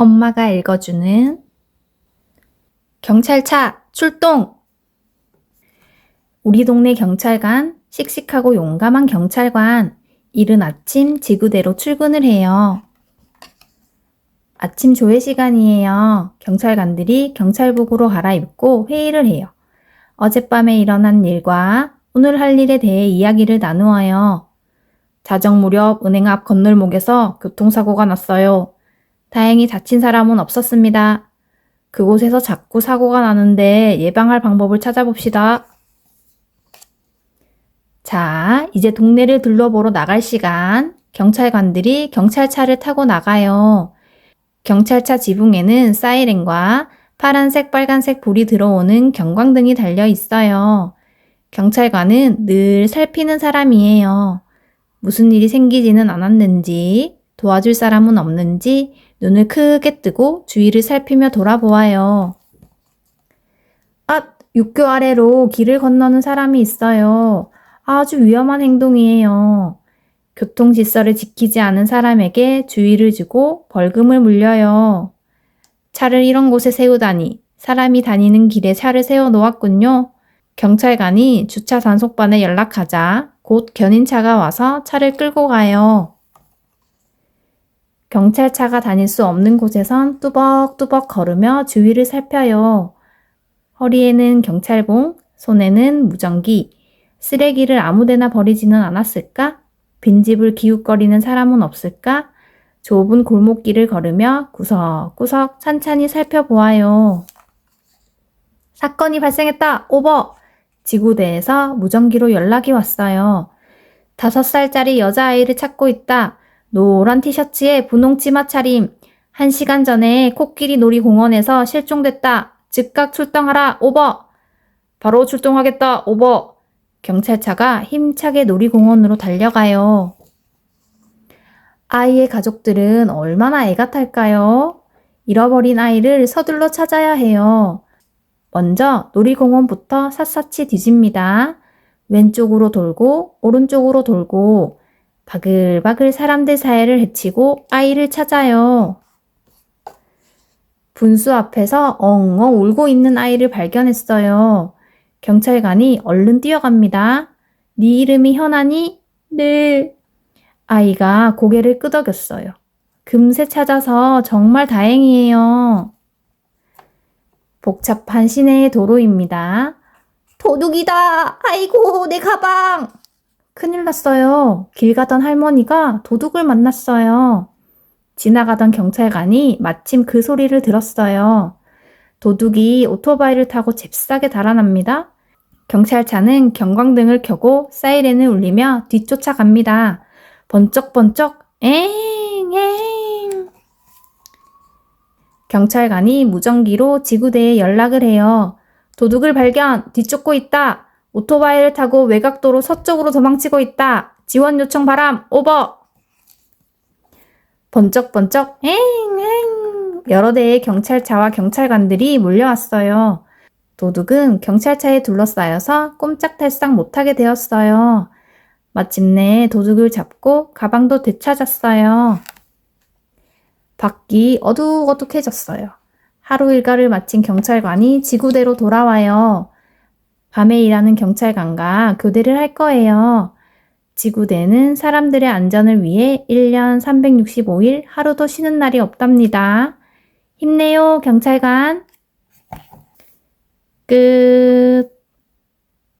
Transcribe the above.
엄마가 읽어주는 경찰차 출동! 우리 동네 경찰관, 씩씩하고 용감한 경찰관, 이른 아침 지구대로 출근을 해요. 아침 조회 시간이에요. 경찰관들이 경찰복으로 갈아입고 회의를 해요. 어젯밤에 일어난 일과 오늘 할 일에 대해 이야기를 나누어요. 자정 무렵 은행 앞 건널목에서 교통사고가 났어요. 다행히 다친 사람은 없었습니다. 그곳에서 자꾸 사고가 나는데 예방할 방법을 찾아봅시다. 자, 이제 동네를 둘러보러 나갈 시간. 경찰관들이 경찰차를 타고 나가요. 경찰차 지붕에는 사이렌과 파란색, 빨간색 불이 들어오는 경광등이 달려 있어요. 경찰관은 늘 살피는 사람이에요. 무슨 일이 생기지는 않았는지, 도와줄 사람은 없는지 눈을 크게 뜨고 주위를 살피며 돌아보아요. 아, 육교 아래로 길을 건너는 사람이 있어요. 아주 위험한 행동이에요. 교통 질서를 지키지 않은 사람에게 주의를 주고 벌금을 물려요. 차를 이런 곳에 세우다니 사람이 다니는 길에 차를 세워 놓았군요. 경찰관이 주차 단속반에 연락하자 곧 견인차가 와서 차를 끌고 가요. 경찰차가 다닐 수 없는 곳에선 뚜벅뚜벅 걸으며 주위를 살펴요. 허리에는 경찰봉, 손에는 무전기, 쓰레기를 아무데나 버리지는 않았을까? 빈집을 기웃거리는 사람은 없을까? 좁은 골목길을 걸으며 구석구석 찬찬히 살펴보아요. 사건이 발생했다! 오버! 지구대에서 무전기로 연락이 왔어요. 다섯 살짜리 여자아이를 찾고 있다. 노란 티셔츠에 분홍 치마 차림. 한 시간 전에 코끼리 놀이공원에서 실종됐다. 즉각 출동하라. 오버! 바로 출동하겠다. 오버! 경찰차가 힘차게 놀이공원으로 달려가요. 아이의 가족들은 얼마나 애가 탈까요? 잃어버린 아이를 서둘러 찾아야 해요. 먼저 놀이공원부터 샅샅이 뒤집니다. 왼쪽으로 돌고 오른쪽으로 돌고 바글바글 사람들 사이를 헤치고 아이를 찾아요. 분수 앞에서 엉엉 울고 있는 아이를 발견했어요. 경찰관이 얼른 뛰어갑니다. 네 이름이 현아니? 네. 아이가 고개를 끄덕였어요. 금세 찾아서 정말 다행이에요. 복잡한 시내의 도로입니다. 도둑이다! 아이고, 내 가방! 큰일 났어요. 길 가던 할머니가 도둑을 만났어요. 지나가던 경찰관이 마침 그 소리를 들었어요. 도둑이 오토바이를 타고 잽싸게 달아납니다. 경찰차는 경광등을 켜고 사이렌을 울리며 뒤쫓아갑니다. 번쩍번쩍 엥 엥 경찰관이 무전기로 지구대에 연락을 해요. 도둑을 발견! 뒤쫓고 있다! 오토바이를 타고 외곽도로 서쪽으로 도망치고 있다! 지원 요청 바람! 오버! 번쩍번쩍 엥엥 여러 대의 경찰차와 경찰관들이 몰려왔어요. 도둑은 경찰차에 둘러싸여서 꼼짝달싹 못하게 되었어요. 마침내 도둑을 잡고 가방도 되찾았어요. 밖이 어둑어둑해졌어요. 하루 일과를 마친 경찰관이 지구대로 돌아와요. 밤에 일하는 경찰관과 교대를 할 거예요. 지구대는 사람들의 안전을 위해 1년 365일 하루도 쉬는 날이 없답니다. 힘내요, 경찰관. 끝.